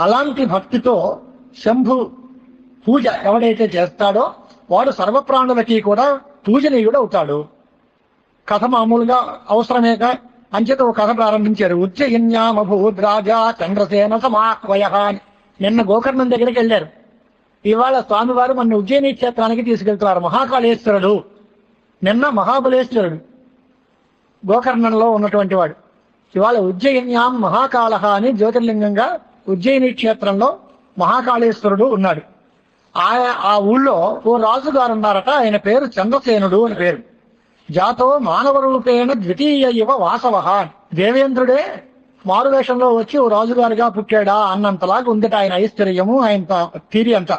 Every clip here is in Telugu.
అలాంటి భక్తితో శంభు పూజ ఎవడైతే చేస్తాడో వాడు సర్వప్రాణులకి కూడా పూజనీయుడు అవుతాడు కథ మామూలుగా అవసరమేక అంచేత ఒక కథ ప్రారంభించారు. ఉజ్జయిన్యామభూద్రాజా చంద్రసేన సమాక్వయ అని. నిన్న గోకర్ణం దగ్గరికి వెళ్ళారు. ఇవాళ స్వామివారు మన ఉజ్జయిని క్షేత్రానికి తీసుకెళ్తున్నారు. మహాకాళేశ్వరుడు. నిన్న మహాబలేశ్వరుడు. గోకర్ణంలో ఉన్నటువంటి వాడు. ఇవాళ ఉజ్జయిన్యాం మహాకాళ అని జ్యోతిర్లింగంగా ఉజ్జయిని క్షేత్రంలో మహాకాళేశ్వరుడు ఉన్నాడు. ఆ ఆ ఊళ్ళో ఓ రాజుగారు ఉన్నారట ఆయన పేరు చంద్రసేనుడు అని పేరు. జాతో మానవ రూపేణ ద్వితీయ ఇవ వాసవ. దేవేంద్రుడే మారువేషంలో వచ్చి ఓ రాజుగారుగా పుట్టాడా అన్నంతలాగా ఉందట ఆయన ఐశ్వర్యము ఆయన త- తీరి అంతా.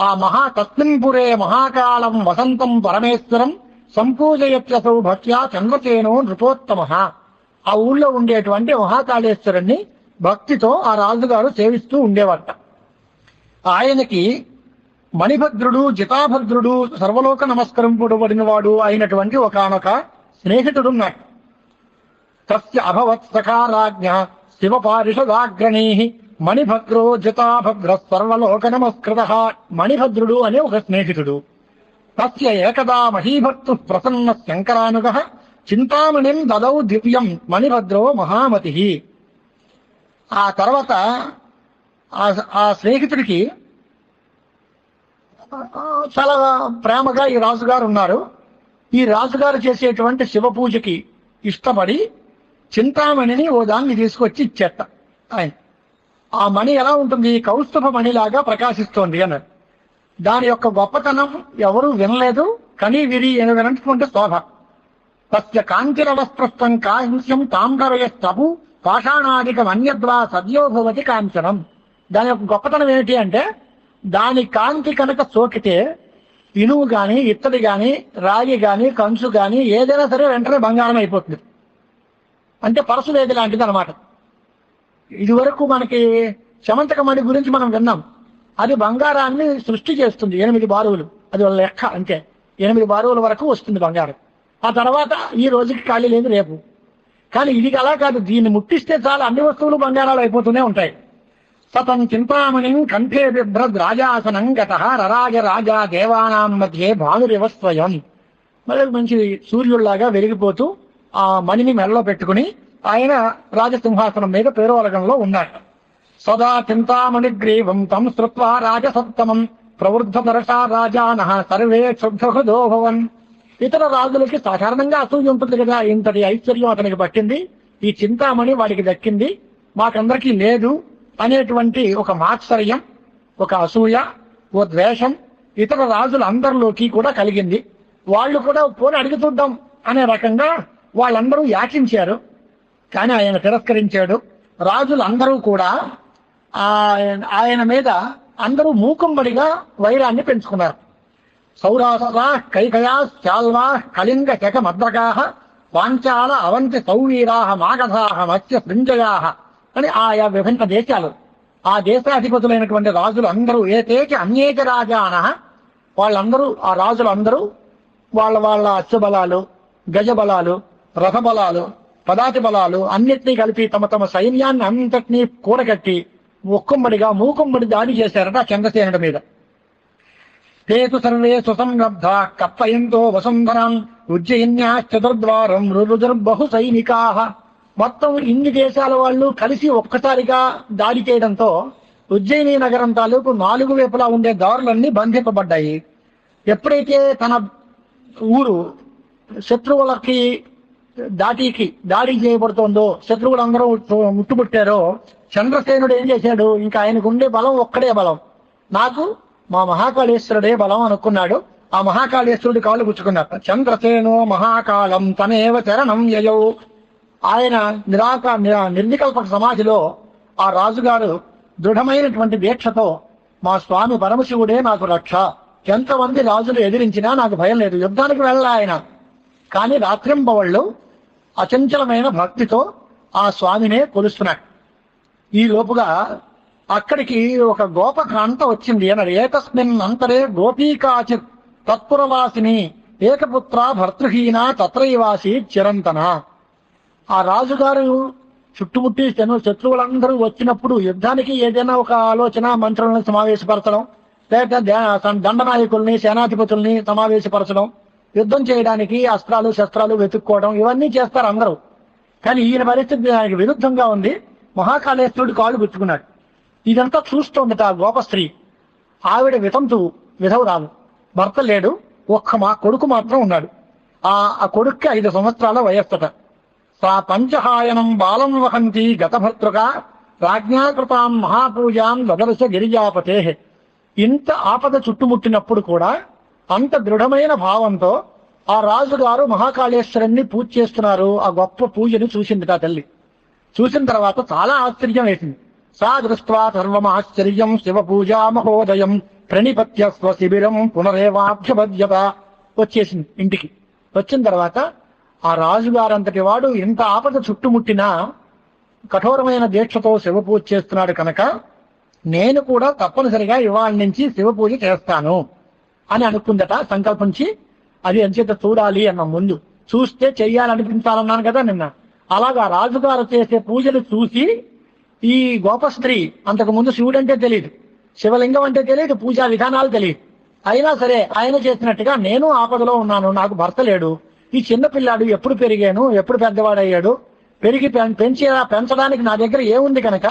ఆ మహా తస్మిన్పురే మహాకాలం వసంతం పరమేశ్వరం సంపూజయత్యసౌ భక్త్యా చంద్రసేను నృపోత్తమ. ఆ ఊళ్ళో ఉండేటువంటి మహాకాళేశ్వరుణ్ణి భక్తితో ఆ రాజుగారు సేవిస్తూ ఉండేవారట. ఆయనకి మణిభద్రుడు జితాభద్రుడు సర్వలోక నమస్కరింపబడిన వాడు అయినటువంటి ఒకనొక స్నేహితుడున్నాడు. తస్య అభవత్ సకారాజ్ఞ శివ పారిషదాగ్రణీ మణిభద్రో జితాభద్ర సర్వలోక నమస్కృత మణిభద్రుడు అనే ఒక స్నేహితుడు. తస్య ఏకదా మహీభక్తు ప్రసన్న శంకరానుగ చింతామణిం దదౌ దివ్యం మణిభద్రో మహామతి ఆ తర్వాత ఆ- స్నేహితుడికి చాలా ప్రేమగా ఈ రాజుగారు ఉన్నారు. ఈ రాజుగారు చేసేటువంటి శివ పూజకి ఇష్టపడి చింతామణిని ఓ దాన్ని తీసుకొచ్చి ఇచ్చేట ఆయన. ఆ మణి ఎలా ఉంటుంది? కౌస్తుభ మణిలాగా ప్రకాశిస్తోంది అన్నారు. దాని యొక్క గొప్పతనం ఎవరూ వినలేదు. కని విరి అని వినటువంటి శోభ. తస్య కాంతిరవస్పృష్టం కాహింస్యం తాంబరయ ప్రభు పాషాణాదిక అన్యద్వా సద్యోభవతి కాంచనం. దాని యొక్క గొప్పతనం ఏమిటి అంటే దాని కాంతి కనుక సోకితే ఇనుము గాని ఇత్తడి గాని రాగి గాని కంచు గాని ఏదైనా సరే వెంటనే బంగారం అయిపోతుంది. అంటే పరసు లేదు లాంటిది అనమాట ఇదివరకు మనకి శమంతకమణి గురించి మనం విన్నాం. అది బంగారాన్ని సృష్టి చేస్తుంది ఎనిమిది బారువులు. అది వాళ్ళ లెక్క అంతే. ఎనిమిది బారువుల వరకు వస్తుంది బంగారం. ఆ తర్వాత ఈ రోజుకి ఖాళీ లేదు రేపు. కానీ ఇది అలా కాదు. దీన్ని ముట్టిస్తే చాలా అన్ని వస్తువులు బంగారాలు అయిపోతూనే ఉంటాయి. సతం చింతామణిం కంఠే బిభ్రద్ రాజాసనం గత రరాజ రాజా దేవానాం మధ్యే భానురివస్వయం మరి మంచి సూర్యుల్లాగా వెలిగిపోతూ ఆ మణిని మెడలో పెట్టుకుని ఆయన రాజసింహాసనం మీద పేరువలగంలో ఉన్నాడు. సదా చింతామణి గ్రీవం తం శ్రుత్వా రాజసత్తమం ప్రవృద్ధ రాజాన సర్వే క్షుబ్ధహృదో భవన్. ఇతర రాజులకి సాధారణంగా అసూయ ఉంటుంది కదా ఇంతటి ఐశ్వర్యం అతనికి పట్టింది. ఈ చింతామణి వాడికి దక్కింది. మాకందరికీ లేదు అనేటువంటి ఒక మాత్సర్యం ఒక అసూయ ఓ ద్వేషం ఇతర రాజులందరిలోకి కూడా కలిగింది. వాళ్ళు కూడా పోని అడిగి చూద్దాం అనే రకంగా వాళ్ళందరూ యాచించారు. కానీ ఆయన తిరస్కరించాడు. రాజులందరూ కూడా ఆయన ఆయన మీద అందరూ మూకుంబడిగా వైరాన్ని పెంచుకున్నారు. సౌరాష్ట్రా కైకయా శాల్వా కళింగ చక మద్రకా పాంచాల అవంతి సౌవీరా మాగధా మత్స్య శృంజయా అని ఆయా విభిన్న దేశాలు. ఆ దేశాధిపతులైనటువంటి రాజులు అందరూ ఏతేకి అన్యేక రాజాన వాళ్ళందరూ ఆ రాజులు అందరూ వాళ్ళ వాళ్ళ అశ్వబలాలు గజబలాలు రథబలాలు పదాతి బలాలు అన్నిటినీ కలిపి తమ తమ సైన్యాన్ని అంతటినీ కూడగట్టి ఒక్కొమ్మడిగా మూకుమ్మడి దాడి చేశారట చంద్రసేనుడి మీద. తేతు సర్వే సుసంరబ్ధ కప్పయంతో వసుంధరాం ఉజ్జయిన్యా చతుర్ద్వారం రురుజుర్బహు సైనికా. మొత్తం ఇన్ని దేశాల వాళ్ళు కలిసి ఒక్కసారిగా దాడి చేయడంతో ఉజ్జయిని నగరం తాలూకు నాలుగు వైపులా ఉండే దారులన్నీ బంధింపబడ్డాయి. ఎప్పుడైతే తన ఊరు శత్రువులకి దాటికి దాడి చేయబడుతోందో శత్రువులందరూ ముట్టుబుట్టారో చంద్రసేనుడు ఏం చేశాడు? ఇంకా ఆయనకు ఉండే బలం ఒక్కడే బలం. నాకు మా మహాకాళేశ్వరుడే బలం అనుకున్నాడు. ఆ మహాకాళేశ్వరుడి కాళ్ళు గుచ్చుకున్నాడు చంద్రసేనో మహాకాళం తనేవ చరణం యయౌ. ఆయన నిరాక నిరా- సమాధిలో ఆ రాజుగారు దృఢమైనటువంటి దీక్షతో మా స్వామి పరమశివుడే నాకు రక్ష. ఎంతమంది రాజులు ఎదిరించినా నాకు భయం లేదు. యుద్ధానికి వెళ్ళా ఆయన. కానీ రాత్రింబవళ్ళు అచంచలమైన భక్తితో ఆ స్వామినే కొలుస్తున్నాడు. ఈ లోపుగా అక్కడికి ఒక గోపకాంత వచ్చింది అన్నాడు ఏకస్మిన్ అంతరే గోపీకాచిత్ తత్పురవాసిని ఏకపుత్ర భర్తృహీన తత్రైవాసి చిరంతన. ఆ రాజుగారు చుట్టుముట్టి శత్రువులందరూ వచ్చినప్పుడు యుద్ధానికి ఏదైనా ఒక ఆలోచన మంత్రులను సమావేశపరచడం లేకపోతే దండనాయకుల్ని సేనాధిపతుల్ని సమావేశపరచడం యుద్ధం చేయడానికి అస్త్రాలు శస్త్రాలు వెతుక్కోవడం ఇవన్నీ చేస్తారు అందరూ. కానీ ఈయన పరిస్థితి దానికి విరుద్ధంగా ఉంది. మహాకాళేశ్వరుడు కాళ్ళు గుచ్చుకున్నాడు. ఇదంతా చూస్తోందట ఆ గోప స్త్రీ ఆవిడ వితంతు విధవురాలు. భర్త లేడు ఒక్క మా కొడుకు మాత్రం ఉన్నాడు. ఆ ఆ కొడుక్కి ఐదు సంవత్సరాల వయస్సట. సా పంచహాయనం బాలం వహంతి గతభర్తృక రాజ్ఞాకృతాం మహాపూజాం దదర్శ గిరిజాపతే ఇంత ఆపద చుట్టుముట్టినప్పుడు కూడా అంత దృఢమైన భావంతో ఆ రాజుగారు మహాకాళేశ్వరుణ్ణి పూజ చేస్తున్నారు. ఆ గొప్ప పూజని చూసింది ఆ తల్లి. చూసిన తర్వాత చాలా ఆశ్చర్యం వేసింది. సా దృష్ట్వా సర్వమాశ్చర్యం శివ పూజా మహోదయం ప్రణిపత్య స్వశిబిరం పునరేవాభ్యపద్యత వచ్చేసింది ఇంటికి. వచ్చిన తర్వాత ఆ రాజుగారంతటి వాడు ఇంత ఆపద చుట్టుముట్టినా కఠోరమైన దీక్షతో శివ పూజ చేస్తున్నాడు కనుక నేను కూడా తప్పనిసరిగా ఇవాళ నుంచి శివ పూజ చేస్తాను అని అనుకుందట సంకల్పించి అది ఎంచేత చూడాలి అన్న ముందు. చూస్తే చెయ్యాలనిపించాలన్నాను కదా నిన్న. అలాగా రాజుగారు చేసే పూజలు చూసి ఈ గోపస్త్రీ అంతకు ముందు శివుడు అంటే తెలియదు శివలింగం అంటే తెలియదు పూజా విధానాలు తెలియదు అయినా సరే ఆయన చేసినట్టుగా నేను ఆపదలో ఉన్నాను నాకు భర్త లేడు ఈ చిన్న పిల్లాడు ఎప్పుడు పెరిగాను ఎప్పుడు పెద్దవాడయ్యాడు పెరిగి పెం- పెంచి పెంచడానికి నా దగ్గర ఏముంది కనుక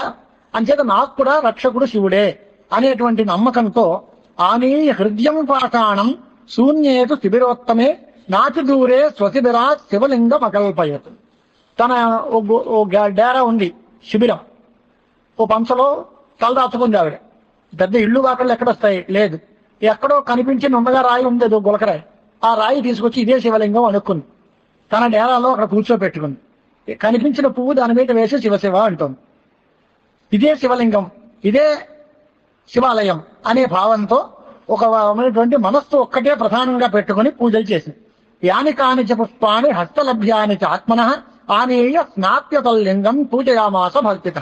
అంచేత నాకు కూడా రక్షకుడు శివుడే అనేటువంటి నమ్మకంతో ఆనీయ హృదయం పాఠాణం శూన్యేతు శిబిరోత్తమే నాటి దూరే స్వశిబిరా శివలింగం అకల్పయత్ తన ఓ ఓ డేరా ఉంది శిబిరం. ఓ పంచలో తలదాచుకుంది ఆవిడ. పెద్ద ఇల్లు వాకళ్ళు ఎక్కడొస్తాయి? లేదు. ఎక్కడో కనిపించిన ఉండగా రాయి ఉంది ఏదో గులకరాయి. ఆ రాయి తీసుకొచ్చి ఇదే శివలింగం అనుకుంది. తన నేరాల్లో అక్కడ కూర్చోబెట్టుకుంది కనిపించిన పువ్వు దాని మీద వేసి శివశివ అంటుంది. ఇదే శివలింగం ఇదే శివాలయం అనే భావంతో ఒక అనేటువంటి మనస్సు ఒక్కటే ప్రధానంగా పెట్టుకుని పూజలు చేసింది. యాని కాని చ పుష్పాన్ని హస్తలభ్యాని ఆత్మన ఆనేయ స్నాప్యతల్లింగం పూజయామాస భక్తిత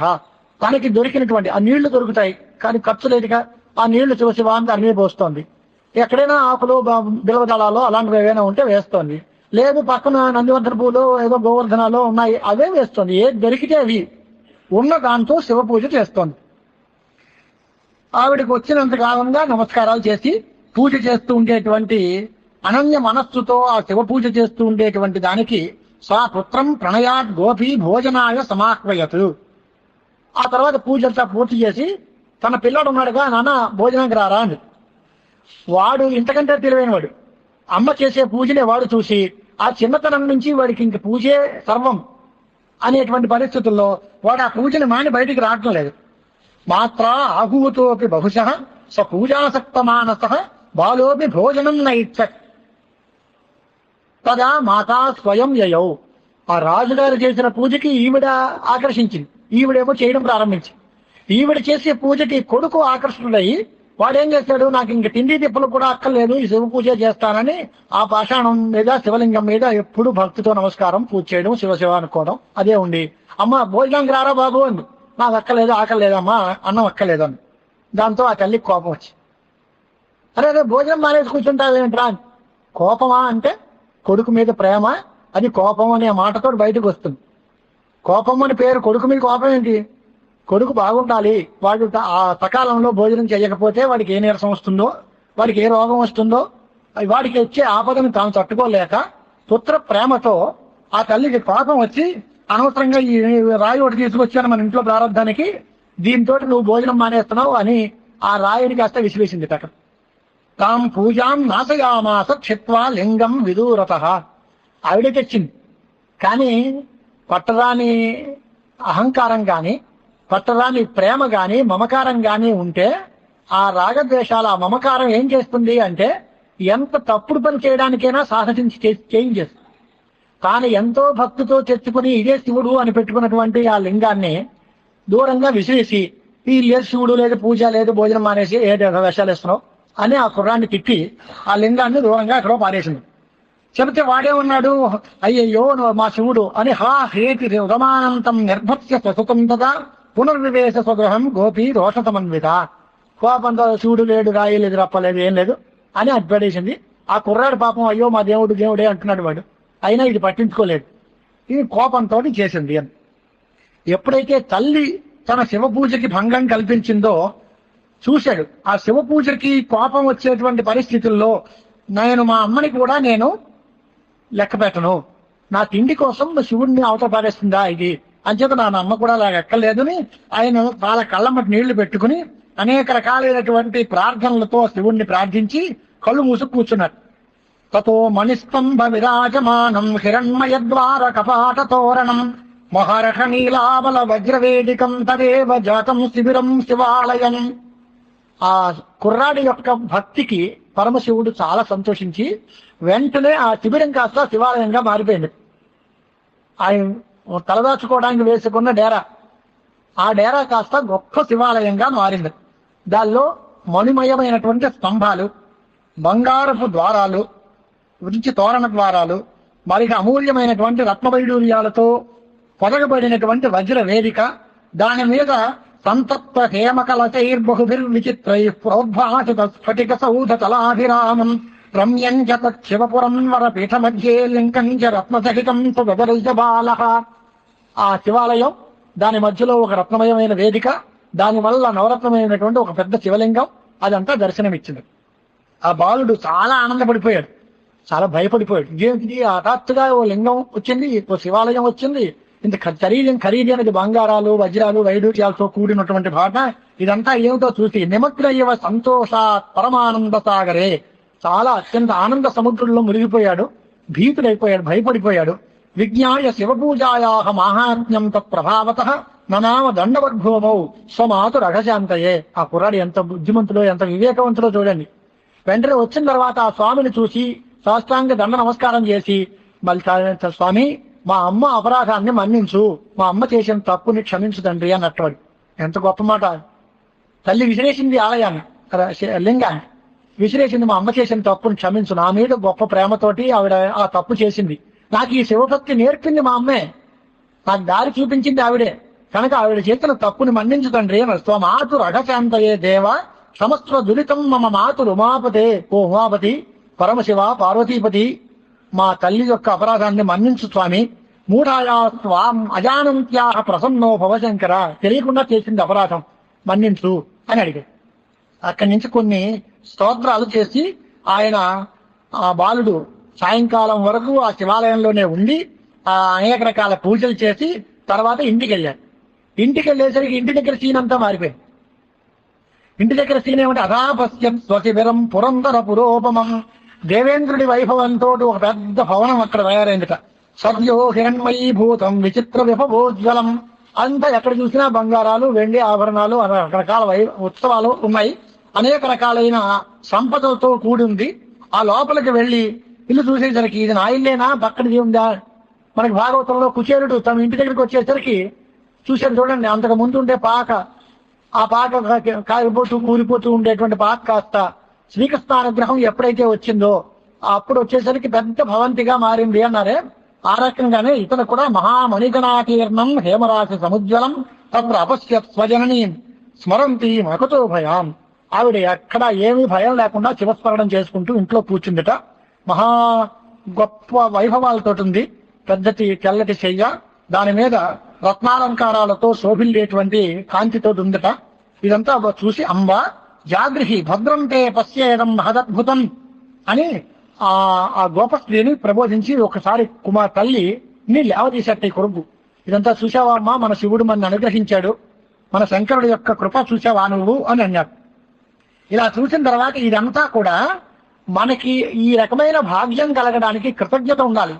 తనకి దొరికినటువంటి ఆ నీళ్ళు దొరుకుతాయి కానీ ఖర్చు లేదుగా ఆ నీళ్ళు శివశివ అని దాని మీద పోస్తోంది. ఎక్కడైనా ఆకులు బ- అలాంటివి ఏవైనా ఉంటే వేస్తోంది. లేదు పక్కన నందివర్ధన పూలు ఏదో గోవర్ధనాలు ఉన్నాయి అవే వేస్తోంది. ఏది దొరికితే అవి. ఉన్న దాంతో శివ పూజ చేస్తోంది. ఆవిడకి వచ్చినంత కాలంగా నమస్కారాలు చేసి పూజ చేస్తూ ఉండేటువంటి అనన్య మనస్సుతో ఆ శివ పూజ చేస్తూ ఉండేటువంటి దానికి సా పుత్రం ప్రణయాత్ గోపి భోజనాయ సమాహ్వయత్. ఆ తర్వాత పూజంతా పూర్తి చేసి తన పిల్లాడు ఉన్నాడుగా నాన్న భోజనానికి రారా అని వాడు ఇంతకంటే తెలివైనవాడు. అమ్మ చేసే పూజనే వాడు చూసి ఆ చిన్నతనం నుంచి వాడికి ఇంక పూజే సర్వం అనేటువంటి పరిస్థితుల్లో వాడు ఆ పూజని మాని బయటికి రావటం లేదు. మాత్ర ఆహూతోపి బహుశ స పూజాసక్త మానస బాలోపి భోజనం నైచ్చ తదా మాతా స్వయం యయౌ. ఆ రాజుగారు చేసిన పూజకి ఈవిడ ఆకర్షించింది. ఈవిడేమో చేయడం ప్రారంభించింది ఈవిడ చేసే పూజకి కొడుకు ఆకర్షణుడయి వాడేం చేశాడు నాకు ఇంక తిండి తిప్పలు కూడా అక్కర్లేదు ఈ శివ పూజ చేస్తానని ఆ పాషాణం మీద శివలింగం మీద ఎప్పుడు భక్తితో నమస్కారం పూజ చేయడం శివ శివ అనుకోవడం అదే ఉండి. అమ్మ భోజనానికి రారా బాబు అంది. నాకు అక్కర్లేదు ఆకలేదమ్మా అన్నం అక్కర్లేదు అని దాంతో ఆ తల్లికి కోపం వచ్చి. అరే అరే భోజనం మానేసి కూర్చుంటావేంట్రా కోపమా అంటే కొడుకు మీద ప్రేమ అది కోపం అనే మాటతో బయటకు వస్తుంది. కోపం అని పేరు కొడుకు మీద కోపం ఏంటి? కొడుకు బాగుండాలి. వాడు ఆ సకాలంలో భోజనం చేయకపోతే వాడికి ఏ నీరసం వస్తుందో వాడికి ఏ రోగం వస్తుందో వాడికి వచ్చే ఆపదను తాను తట్టుకోలేక పుత్ర ప్రేమతో ఆ తల్లికి కోపం వచ్చి అనవసరంగా ఈ రాయి ఒకటి తీసుకొచ్చాను మన ఇంట్లో ప్రారంభానికి దీంతో నువ్వు భోజనం మానేస్తున్నావు అని ఆ రాయిని కాస్త విసివేసింది తట. తాం పూజాం నాశయామాస క్షిత్వా లింగం విదూరత. ఆవిడే తెచ్చింది. కానీ పట్టరాని అహంకారం గాని పట్టరాని ప్రేమ గాని మమకారం గాని ఉంటే ఆ రాగద్వేషాల ఆ మమకారం ఏం చేస్తుంది అంటే ఎంత తప్పుడు పని చేయడానికైనా సాహసించి చే- చేయించేస్తుంది. తాను ఎంతో భక్తితో తెచ్చుకుని ఇదే శివుడు అని పెట్టుకున్నటువంటి ఆ లింగాన్ని దూరంగా విసిరేసి ఈ లేదు శివుడు లేదు పూజ లేదు భోజనం మానేసి ఏ వేషాలు ఇస్తున్నావు అని ఆ కుర్రాన్ని తిట్టి ఆ లింగాన్ని దూరంగా ఎక్కడో పారేసింది. చెబితే వాడే ఉన్నాడు. అయ్యయ్యో మా శివుడు. అని హా హేతి రమానంతం నిర్భత్య స్వసుతం పునర్వివేశ స్వగృహం గోపి రోషతమన్విత కోపంతో శివుడు లేడు రాయలేదు రప్పలేదు ఏం లేదు అని అది ఆ కుర్రాడు పాపం అయ్యో మా దేవుడు దేవుడే అంటున్నాడు వాడు. అయినా ఇది పట్టించుకోలేదు. ఇది కోపంతో చేసింది అని. ఎప్పుడైతే తల్లి తన శివ పూజకి భంగం కల్పించిందో చూశాడు. ఆ శివ పూజకి కోపం వచ్చేటువంటి పరిస్థితుల్లో నేను మా అమ్మని కూడా నేను లెక్క పెట్టను. నా తిండి కోసం శివుడిని అవతల పారేస్తుందా ఇది? అంచేత నా అమ్మ కూడా అలా ఎక్కలేదని ఆయన వాళ్ళ కళ్ళమ్మటి నీళ్ళు పెట్టుకుని అనేక రకాలైనటువంటి ప్రార్థనలతో శివుణ్ణి ప్రార్థించి కళ్ళు మూసుకు కూర్చున్నారు. తతో మణిస్తంభ విరాజమానం హిరణ్మయ ద్వార కపాట తోరణం మహర్ష నీలాబల వజ్రవేదికం తదేవ జాతం శిబిరం శివాలయం. ఆ కుర్రాడి యొక్క భక్తికి పరమశివుడు చాలా సంతోషించి వెంటనే ఆ శిబిరం కాస్త శివాలయంగా మారిపోయింది. ఆయన తలదాచుకోవడానికి వేసుకున్న డేరా. ఆ డేరా కాస్త గొప్ప శివాలయంగా మారింది. దానిలో మణిమయమైనటువంటి స్తంభాలు బంగారపు ద్వారాలు రుచి తోరణ ద్వారాలు మరి అమూల్యమైనటువంటి రత్నవైడూర్యాలతో పొదగబడినటువంటి వజ్ర వేదిక దాని మీద సంతప్త హేమకలచైర్బహుభిర్విచిత్రై ప్రోద్భాసిత స్ఫటిక సౌధ తలాభిరామం రమ్యం చ తచ్చివపురం వరపీఠ మధ్యే లింకం చ రత్నసహితం బాల ఆ శివాలయం దాని మధ్యలో ఒక రత్నమయమైన వేదిక దాని వల్ల నవరత్నమైనటువంటి ఒక పెద్ద శివలింగం అదంతా దర్శనమిచ్చింది. ఆ బాలుడు చాలా ఆనందపడిపోయాడు. చాలా భయపడిపోయాడు. ఇదేంటిది హఠాత్తుగా ఓ లింగం వచ్చింది ఓ శివాలయం వచ్చింది ఇంత శరీరం ఖరీదైన ఖరీదైనది బంగారాలు వజ్రాలు వైడూర్యాలతో కూడినటువంటి భాట ఇదంతా ఏమిటో చూసి నిమగ్నయ్యవ సంతోష పరమానంద సాగరే. చాలా అత్యంత ఆనంద సముద్రంలో మునిగిపోయాడు. భీతుడైపోయాడు భయపడిపోయాడు. విజ్ఞాయ శివపూజాయాహ మాహాత్మ్యం తత్ప్రభావత ననామ దండవద్భూమౌ స్వమాతు రఘశాంతయే. ఆ కుర్రాడు ఎంత బుద్ధిమంతుడో ఎంత వివేకవంతుడో చూడండి. వెంటనే వచ్చిన తర్వాత ఆ స్వామిని చూసి సాష్టాంగ దండ నమస్కారం చేసి మళ్ళీ స్వామి మా అమ్మ అపరాధాన్ని మన్నించు. మా అమ్మ చేసిన తప్పుని క్షమించు తండ్రి అన్నట్టు ఎంత గొప్ప మాట. తల్లి విసిరేసింది ఆలయాన్ని లింగాన్ని. విసిరేసింది మా అమ్మ చేసిన తప్పుని క్షమించు. నా మీద గొప్ప ప్రేమతోటి ఆవిడ ఆ తప్పు చేసింది. నాకు ఈ శివభక్తి నేర్పింది మా అమ్మే. నాకు దారి చూపించింది ఆవిడే. కనుక ఆవిడ చేసిన తప్పుని మన్నించు తండ్రి అని స్వమాతు రఘశాంతయే దేవ సమస్వ దురితం మమ మాతు ఉమాపతే ఓ ఉమాపతి పరమశివ పార్వతీపతి మా తల్లి యొక్క అపరాధాన్ని మన్నించు స్వామి. మూఢాయా స్వాం అజానంత్యా ప్రసన్నో భవశంకర. తెలియకుండా చేసింది అపరాధం. మన్నించు అని అడిగాడు. అక్కడి నుంచి కొన్ని స్తోత్రాలు చేసి ఆయన ఆ బాలుడు సాయంకాలం వరకు ఆ శివాలయంలోనే ఉండి ఆ అనేక రకాల పూజలు చేసి తర్వాత ఇంటికి వెళ్ళాడు ఇంటికి వెళ్ళేసరికి ఇంటి దగ్గర సీన్ అంతా మారిపోయింది. ఇంటి దగ్గర సీన్ ఏమంటే అధాపస్యం స్వశిబిరం పురంధర పురోపమం. దేవేంద్రుడి వైభవంతో ఒక పెద్ద భవనం అక్కడ తయారైందిట. సద్యో హిరణ్మయీభూతం విచిత్ర విభవోజ్వలం అంతా ఎక్కడ చూసినా బంగారాలు వెండి ఆభరణాలు రకరకాల ఉత్సవాలు ఉన్నాయి. అనేక రకాలైన సంపదలతో కూడి ఉంది ఆ లోపలికి వెళ్ళి ఇల్లు చూసేసరికి ఇది నా ఇల్లేనా? పక్కనది ఉందా? మనకి భాగవతంలో కుచేరుడు తమ ఇంటి దగ్గరికి వచ్చేసరికి చూశారు చూడండి అంతకు ముందు ఉండే పాక. ఆ పాక కాగిపోతూ కూలిపోతూ ఉండేటువంటి పాక కాస్త శ్రీకృష్ణానుగ్రహం ఎప్పుడైతే వచ్చిందో అప్పుడు వచ్చేసరికి పెద్ద భవంతిగా మారింది అన్నారే. ఆ రకంగానే ఇతను కూడా మహామణిగణాకీర్ణం హేమరాశి సముజ్వలం తత్ర అపశ్య స్వజనని స్మరంతి మకతో భయాం. ఆవిడ ఎక్కడ ఏమీ భయం లేకుండా శివస్మరణం చేసుకుంటూ ఇంట్లో కూర్చుందిట. మహా గొప్ప వైభవాలతో ఉంది పెద్దటి తెల్లటి చెయ్య దాని మీద రత్నాలంకారాలతో శోభిల్లేటువంటి కాంతితో ఉందట ఇదంతా చూసి అంబా జాగృహి భద్రంతే పశ్యేదం మహదద్భుతం అని ఆ ఆ గోపస్త్రీని ప్రబోధించి ఒకసారి కుమార్ తల్లి ని లేవదీసేట ఈ కొడుకు. ఇదంతా చూసావా అమ్మా? మన శివుడు మన అనుగ్రహించాడు. మన శంకరుడు యొక్క కృప చూసావా నువ్వు? అని అన్నాడు. ఇలా చూసిన తర్వాత ఇదంతా కూడా మనకి ఈ రకమైన భాగ్యం కలగడానికి కృతజ్ఞత ఉండాలి.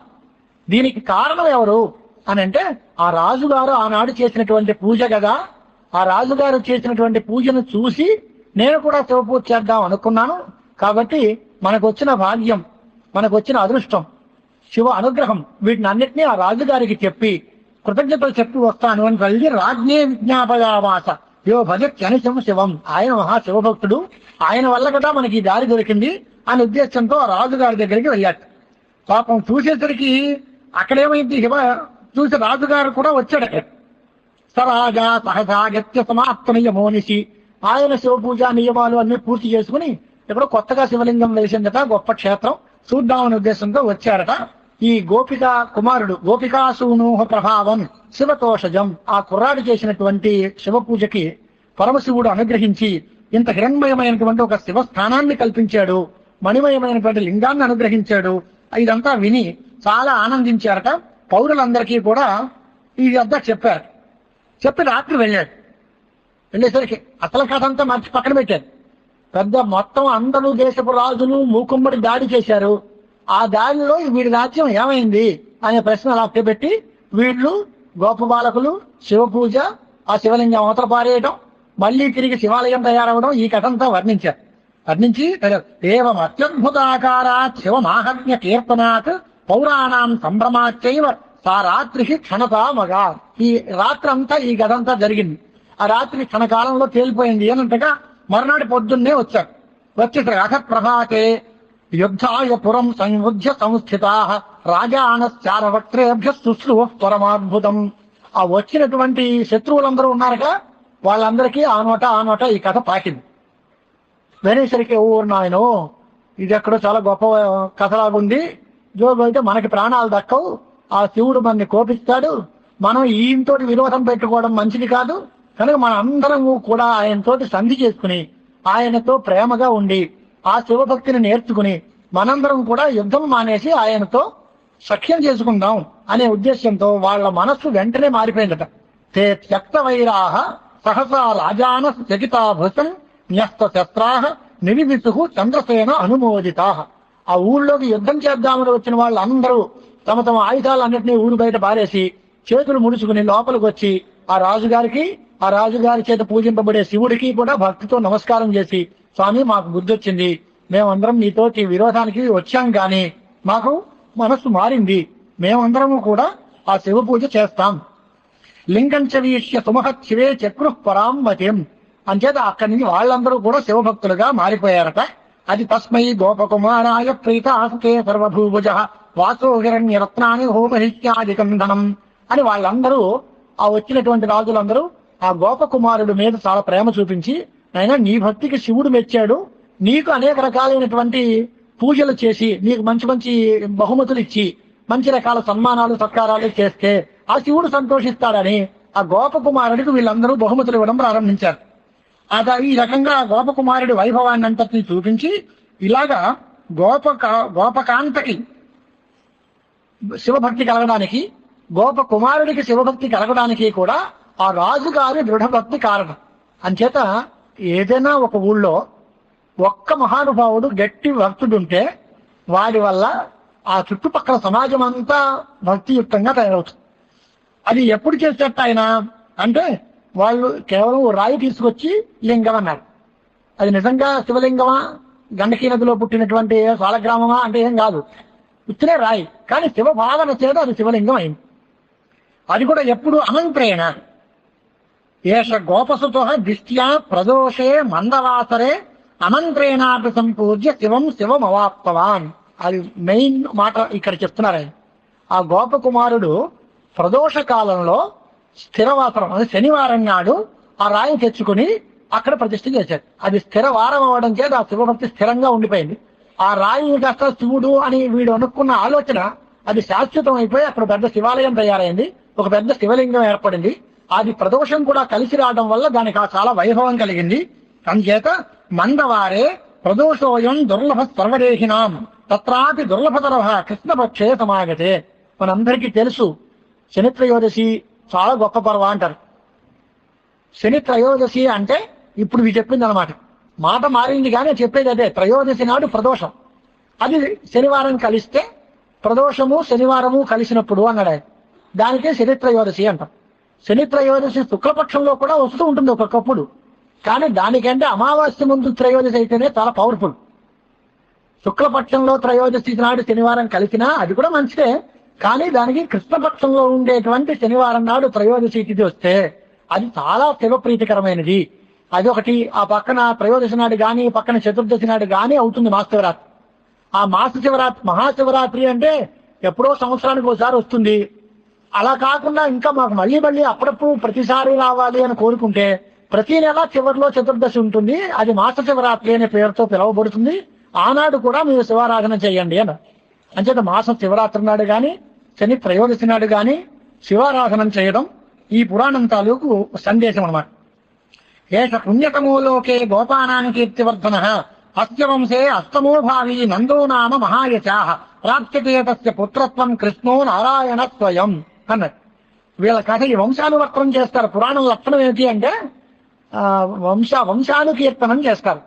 దీనికి కారణం ఎవరు? అని అంటే ఆ రాజుగారు ఆనాడు చేసినటువంటి పూజ కదా ఆ రాజుగారు చేసినటువంటి పూజను చూసి నేను కూడా శివ పూజ చేద్దాం అనుకున్నాను. కాబట్టి మనకు వచ్చిన భాగ్యం మనకు వచ్చిన అదృష్టం శివ అనుగ్రహం వీటిని అన్నిటినీ ఆ రాజుగారికి చెప్పి కృతజ్ఞతలు చెప్పి వస్తాను అని కలిగి రాజ్ఞే విజ్ఞాపయామాస యో భజత్యనిశం శివం. ఆయన మహా శివభక్తుడు ఆయన వల్ల కూడా మనకి దారి దొరికింది అనే ఉద్దేశంతో ఆ రాజుగారి దగ్గరికి వెళ్ళాడు. పాపం చూసేసరికి అక్కడేమైంది? శివ చూసి రాజుగారు కూడా వచ్చాడు అక్కడ. సరాగా సహజాగత్య సమాప్త మోనిషి ఆయన శివ పూజా నియమాలు అన్ని పూర్తి చేసుకుని ఎక్కడో కొత్తగా శివలింగం వేసిందట గొప్ప క్షేత్రం. చూద్దామనే ఉద్దేశంతో వచ్చారట. ఈ గోపిక కుమారుడు గోపికాసూనూహ ప్రభావం శివతోషజం. ఆ కుర్రాడు చేసినటువంటి శివ పూజకి పరమశివుడు అనుగ్రహించి ఇంత హిరణ్మయమైనటువంటి ఒక శివ స్థానాన్ని కల్పించాడు. మణిమయమైనటువంటి లింగాన్ని అనుగ్రహించాడు. ఇదంతా విని చాలా ఆనందించారట. పౌరులందరికీ కూడా ఇదంతా చెప్పారు. చెప్పి రాత్రి వెళ్ళాడు. వెళ్ళేసరికి అసలు కథ అంతా మర్చి పక్కన పెట్టారు. పెద్ద మొత్తం అందరూ దేశపు రాజులు మూకుమ్మడి దాడి చేశారు. ఆ దాడిలో వీడి రాజ్యం ఏమైంది అనే ప్రశ్న అలా పెట్టి వీళ్ళు గోప బాలకులు శివ పూజ ఆ శివలింగం అవతల పారేయడం మళ్ళీ తిరిగి శివాలయం తయారవడం ఈ కథ అంతా వర్ణించారు. వర్ణించి ఏవం అత్యద్భుతాకారాత్ శివమాహత్య కీర్తనాత్ పౌరాణాం సంభ్రమాచైవ సా రాత్రికి క్షణత మగా ఈ రాత్రి అంతా ఈ గదంతా జరిగింది. ఆ రాత్రి క్షణకాలంలో తేలిపోయింది. అనంతగా మరునాడు పొద్దున్నే వచ్చారు. వచ్చి అఖ ప్రభాతే యుద్ధాయ పురం సంయుధ్య సంస్థితా రాజానశ్చారవక్త్రేభ్య శుశ్రూవ పరమాద్భుతం ఆ వచ్చినటువంటి శత్రువులందరూ ఉన్నారుగా వాళ్ళందరికీ ఆ నోట ఆ నోట ఈ కథ పాకింది వినేసరికి ఊరు నాయను ఇది ఎక్కడో చాలా గొప్ప కథలాగుంది. జోగు అయితే మనకి ప్రాణాలు దక్కవు. ఆ శివుడు మనని కోపిస్తాడు. మనం ఈయంతో విరోధం పెట్టుకోవడం మంచిది కాదు. కనుక మన అందరము కూడా ఆయనతోటి సంధి చేసుకుని ఆయనతో ప్రేమగా ఉండి ఆ శివభక్తిని నేర్చుకుని మనందరం కూడా యుద్ధం మానేసి ఆయనతో సఖ్యం చేసుకుందాం అనే ఉద్దేశంతో వాళ్ళ మనస్సు వెంటనే మారిపోయిందట. తే త్యక్త వైరాహ సహసా రాజాన జగితా న్యస్త శస్త్రాహ నిరివిసు చంద్రసేన అనుమోదితా. ఆ ఊళ్ళోకి యుద్ధం చేద్దామని వచ్చిన వాళ్ళందరూ తమ తమ ఆయుధాలన్నింటినీ ఊరు బయట పారేసి చేతులు ముడుచుకుని లోపలికి వచ్చి ఆ రాజుగారికి ఆ రాజుగారి చేత పూజింపబడే శివుడికి కూడా భక్తితో నమస్కారం చేసి స్వామి మాకు గుర్తొచ్చింది మేమందరం నీతో ఈ విరోధానికి వచ్చాం గాని మాకు మనస్సు మారింది. మేమందరము కూడా ఆ శివ పూజ చేస్తాం. లింగం చవీష్య సుమహత్ శివే చక్రు పరాం మతిం. అంచేత అక్కడి నుంచి వాళ్ళందరూ కూడా శివభక్తులుగా మారిపోయారట. అది తస్మై గోపకుమారాయ ప్రీత ఆసుకే సర్వభూభుజ వాసో హిరణ్య రత్నాన్ని హోమహిత్యాధికంధనం అని వాళ్ళందరూ ఆ వచ్చినటువంటి రాజులందరూ ఆ గోపకుమారుడి మీద చాలా ప్రేమ చూపించి ఆయన నీ భక్తికి శివుడు మెచ్చాడు. నీకు అనేక రకాలైనటువంటి పూజలు చేసి నీకు మంచి మంచి బహుమతులు ఇచ్చి మంచి రకాల సన్మానాలు సత్కారాలు చేస్తే ఆ శివుడు సంతోషిస్తాడని ఆ గోపకుమారుడికి వీళ్ళందరూ బహుమతులు ఇవ్వడం ప్రారంభించారు. అద ఈ రకంగా ఆ గోపకుమారుడి వైభవాన్ని అంతటిని చూపించి ఇలాగా గోపక గోపకాంతకి శివభక్తి కలగడానికి గోప కుమారుడికి శివభక్తి కలగడానికి కూడా ఆ రాజుగారి దృఢభక్తి కారణం. అంచేత ఏదైనా ఒక ఊళ్ళో ఒక్క మహానుభావుడు గట్టి భక్తుడుంటే వాడి వల్ల ఆ చుట్టుపక్కల సమాజం అంతా భక్తియుక్తంగా తయారవుతుంది. అది ఎప్పుడు చేసేట ఆయన? అంటే వాళ్ళు కేవలం రాయి తీసుకొచ్చి లింగం అన్నారు. అది నిజంగా శివలింగమా? గండకీ నదిలో పుట్టినటువంటి సాలగ్రామమా? అంటే ఏం కాదు. ఇచ్చినే రాయి. కానీ శివ భావన చేత అది శివలింగం అయింది. అది కూడా ఎప్పుడు అనంత్రేణ ఏష గోపసుతో దిష్ట్యా ప్రదోషే మందవాసరే అమంత్రేణాపి సంపూజ్య శివం శివం అవాప్తవాన్ అది మెయిన్ మాట ఇక్కడ చెప్తున్నారు. ఆ గోపకుమారుడు ప్రదోష కాలంలో స్థిరవాసరం అది శనివారం నాడు ఆ రాయిని తెచ్చుకుని అక్కడ ప్రతిష్ఠ చేశాడు. అది స్థిరవారం అవ్వడం చేత ఆ శివభక్తి స్థిరంగా ఉండిపోయింది. ఆ రాయి కాస్త శివుడు అని వీడు అనుకున్న ఆలోచన అది శాశ్వతం అయిపోయి అక్కడ పెద్ద శివాలయం తయారైంది. ఒక పెద్ద శివలింగం ఏర్పడింది. అది ప్రదోషం కూడా కలిసి రావడం వల్ల దానికి ఆ చాలా వైభవం కలిగింది. అందుచేత మందవారే ప్రదోషోయం దుర్లభ సర్వదేహినాం. తత్రాపి దుర్లభతర కృష్ణపక్షే సమాగతే. మనందరికీ తెలుసు శని త్రయోదశి చాలా గొప్ప పర్వ అంటారు. శని త్రయోదశి అంటే ఇప్పుడు ఇవి చెప్పింది అనమాట మాట మారింది కానీ చెప్పేది అదే త్రయోదశి నాడు ప్రదోషం. అది శనివారం కలిస్తే ప్రదోషము శనివారము కలిసినప్పుడు అన్నాడు దానికే శని త్రయోదశి అంటాం. శని త్రయోదశి శుక్లపక్షంలో కూడా వస్తూ ఉంటుంది ఒక్కొక్కప్పుడు కానీ దానికంటే అమావాస్య ముందు త్రయోదశి అయితేనే చాలా పవర్ఫుల్ శుక్లపక్షంలో త్రయోదశి నాడు శనివారం కలిసినా అది కూడా మంచిదే. కానీ దానికి కృష్ణపక్షంలో ఉండేటువంటి శనివారం నాడు త్రయోదశి తిథి వస్తే అది చాలా శివప్రీతికరమైనది. అది ఒకటి ఆ పక్కన త్రయోదశి నాడు గాని పక్కన చతుర్దశి నాడు గాని అవుతుంది మహాశివరాత్రి ఆ మాస శివరాత్రి మహాశివరాత్రి అంటే ఎప్పుడో సంవత్సరానికి ఒకసారి వస్తుంది. అలా కాకుండా ఇంకా మాకు మళ్ళీ మళ్ళీ అప్పుడప్పుడు ప్రతిసారి రావాలి అని కోరుకుంటే ప్రతి నెల చివరిలో చతుర్దశి ఉంటుంది. అది మాస శివరాత్రి అనే పేరుతో పిలువబడుతుంది. ఆనాడు కూడా మీరు శివారాధన చేయండి అని. అంచేత మాసం శివరాత్రి నాడు గాని శని త్రయోదశి నాడు గాని శివారాధనం చేయడం ఈ పురాణం తాలూకు సందేశం అనమాట ఏష పుణ్యతమోలోకే గోపానాని కీర్తివర్ధన. అస్య వంశే అస్తమో భావి నందో నామ మహాయశా. ప్రాప్యతే తస్య పుత్రత్వం కృష్ణో నారాయణ స్వయం. అన్నాడు. వీళ్ళ కథ ఈ వంశానువర్తనం చేస్తారు. పురాణం లక్షణం ఏంటి అంటే వంశ వంశానుకీర్తనం చేస్తారు.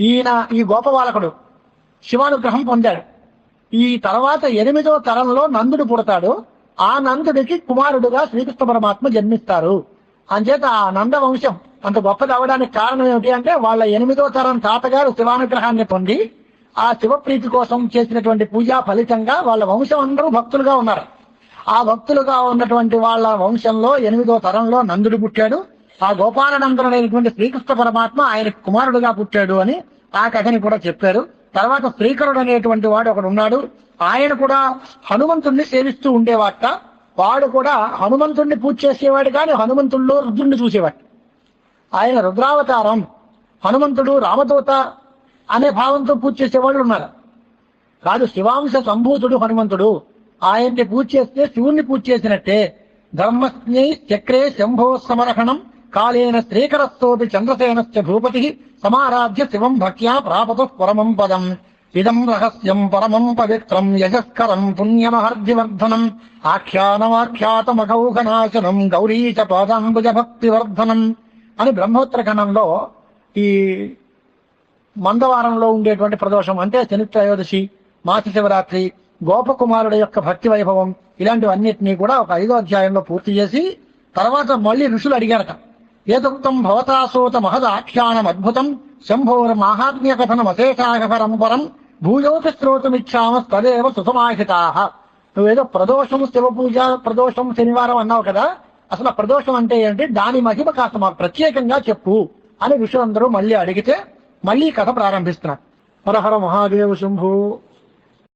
ఈయన ఈ గోపబాలకుడు శివానుగ్రహం పొందాడు. ఈ తర్వాత ఎనిమిదో తరంలో నందుడు పుడతాడు. ఆ నందుడికి కుమారుడుగా శ్రీకృష్ణ పరమాత్మ జన్మిస్తారు. అంచేత ఆ నంద వంశం అంత గొప్పది అవడానికి కారణం ఏమిటి అంటే వాళ్ళ ఎనిమిదో తరం తాతగారు శివానుగ్రహాన్ని పొంది ఆ శివప్రీతి కోసం చేసినటువంటి పూజా ఫలితంగా వాళ్ళ వంశం అందరూ భక్తులుగా ఉన్నారు. ఆ భక్తులుగా ఉన్నటువంటి వాళ్ళ వంశంలో ఎనిమిదో తరంలో నందుడు పుట్టాడు. ఆ గోపాలనందనుడైనటువంటి శ్రీకృష్ణ పరమాత్మ ఆయన కుమారుడుగా పుట్టాడు అని ఆ కథని కూడా చెప్పారు. తర్వాత శ్రీకరుడు అనేటువంటి వాడు ఒకడు ఉన్నాడు. ఆయన కూడా హనుమంతుణ్ణి సేవిస్తూ ఉండేవాట. వాడు కూడా హనుమంతుణ్ణి పూజ చేసేవాడు కానీ హనుమంతుల్లో రుద్రుణ్ణి చూసేవాడు. ఆయన రుద్రావతారం హనుమంతుడు రామదూత అనే భావంతో పూజ చేసేవాళ్ళు ఉన్నారు. కాదు శివాంశ సంభూతుడు హనుమంతుడు. ఆయన్ని పూజ చేస్తే శివుణ్ణి పూజ చేసినట్టే. ధర్మస్ఞై చక్రే శంభో సమరహణం కాళేన శ్రీకరస్తోపి చంద్రసేనశ్చ భూపతి సమారాధ్య శివం భక్త్యా ప్రాపతు పరమం పదం. ఇదం రహస్యం పరమం పవిత్రం యజస్కరం పుణ్యమహర్జివర్ధనం ఆఖ్యానమాఖ్యాతమఘౌఘనాశనం గౌరీచ పాదాంబుజ భక్తివర్ధనం అని బ్రహ్మోత్తర ఖండంలో ఈ మందవారంలో ఉండేటువంటి ప్రదోషం అంటే శని త్రయోదశి మాస శివరాత్రి గోపకుమారుడు యొక్క భక్తి వైభవం ఇలాంటివన్నిటినీ కూడా ఒక ఐదో అధ్యాయంలో పూర్తి చేసి తర్వాత మళ్ళీ ఋషులు అడిగారట. ఏదొక్తం భవతాసోత మహద ఆఖ్యానం అద్భుతం శంభోర మాహాత్మ్య కథనం అశేషాగపరం పరం భూయోపి శ్రోతమిచ్చామ తదేవ సుసమాహితా. నువ్వేదో ప్రదోషం శివ పూజ ప్రదోషం శనివారం అన్నావు కదా అసలు ప్రదోషం అంటే ఏంటి? దాని మహిమ కాస్త మాకు ప్రత్యేకంగా చెప్పు అని ఋషులందరూ మళ్ళీ అడిగితే మళ్ళీ కథ ప్రారంభిస్తున్నారు. హరహర మహాదేవ శంభు.